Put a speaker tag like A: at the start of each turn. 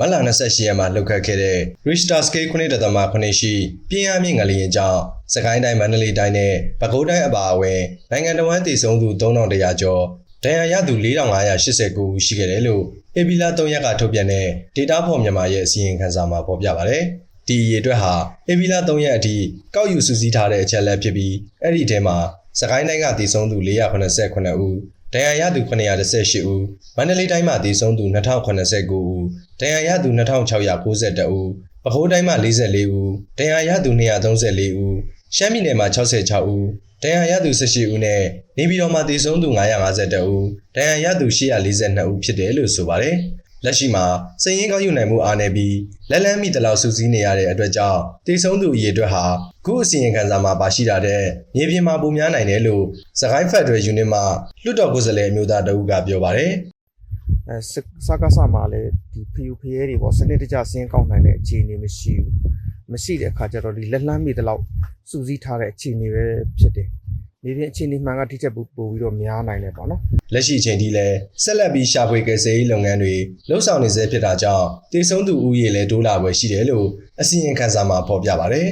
A: မတ်လ28ရက်မှာလှုပ်ခတ်ခဲ့တဲ့ Richter scale 9.8ရှိပြင်းအားမြင့်ငလျင်ကြောင့်စကိုင်းတိုင်းမန္တလေးတိုင်းနဲ့ပဲခူးတိုင်းအပါအဝင်နိုင်ငံတော်ဝန်တည်ဆုံသူ3100ကျော်ဒဏ်ရာရသူ4589ဦးရှိခဲ့တယ်လို့အေပီလာ3ရက်ကထုတ်ပြန်တဲ့ Data for မြန်မာရဲ့အစီရင်ခံစာမှာဖော်ပြပါတယ်။ဒီအရေအတွက်ဟာအေပီလာ3ရက်အထိကောက်ယူစုစည်းထားတဲ့အချက်လက်ဖြစ်ပြီးအဲ့ဒီထဲမှာစကိုင်းတိုင်းကတည်ဆုံသူ489ဦး ဒဏ်ရာရသူ918ဦးမန္တလေးတိုင်းမှာတည်ဆုံသူ2089ဦးဒဏ်ရာရသူ2692ဦးပဲခူးတိုင်းမှာ44ဦးဒဏ်ရာရသူ234ဦးရှမ်းပြည်နယ်မှာ66ဦးဒဏ်ရာရသူ18ဦးနဲ့နေပြည်တော်မှာတည်ဆုံသူ952ဦးဒဏ်ရာရသူ842ဦးဖြစ်တယ်လို့ဆိုပါတယ် လက်ရှိမှာစည်ရင်းကောက်ယူနိုင်မှုအားနည်းပြီးလက်လန်းမိတလောက်စုစည်းနေရတဲ့အတွက်ကြောင့်တည်ဆုံသူအရေအတွက်ဟာခုအစီရင်ခံစာမှာပါရှိတာတဲ့မြေပြင်မှာပုံများနိုင်တယ်လို့စကိုင်းဖက်ဒရယ်ယူနစ်မှလွှတ်တော်ကိုယ်စားလှယ်အမျိုးသားတအုပ်ကပြောပါတယ်
B: အဲစစကားဆမှာလည်းဒီဖီယူဖရဲတွေပေါ့စနစ်တကျစင်းကောက်နိုင်တဲ့အခြေအနေမရှိဘူးမရှိတဲ့အခါကျတော့ဒီလက်လန်းမိတလောက်စူးစီးထားတဲ့အခြေအနေပဲဖြစ်တယ် မြေပြင်အခြေအနေမှန်ကတိကျပို့ပို့ပြီးတော့များနိုင်တယ်ပေါ့နော်
A: လက်ရှိအချိန်ထိလည်းဆက်လက်ပြီးရှာဖွေကယ်ဆယ်ရေးလုပ်ငန်းတွေလှုပ်ဆောင်နေဆဲဖြစ်တာကြောင့်တည်ဆုံသူဦးရေလည်းတိုးလာပွဲရှိတယ်လို့အစီရင်ခံစာမှာဖော်ပြပါတယ်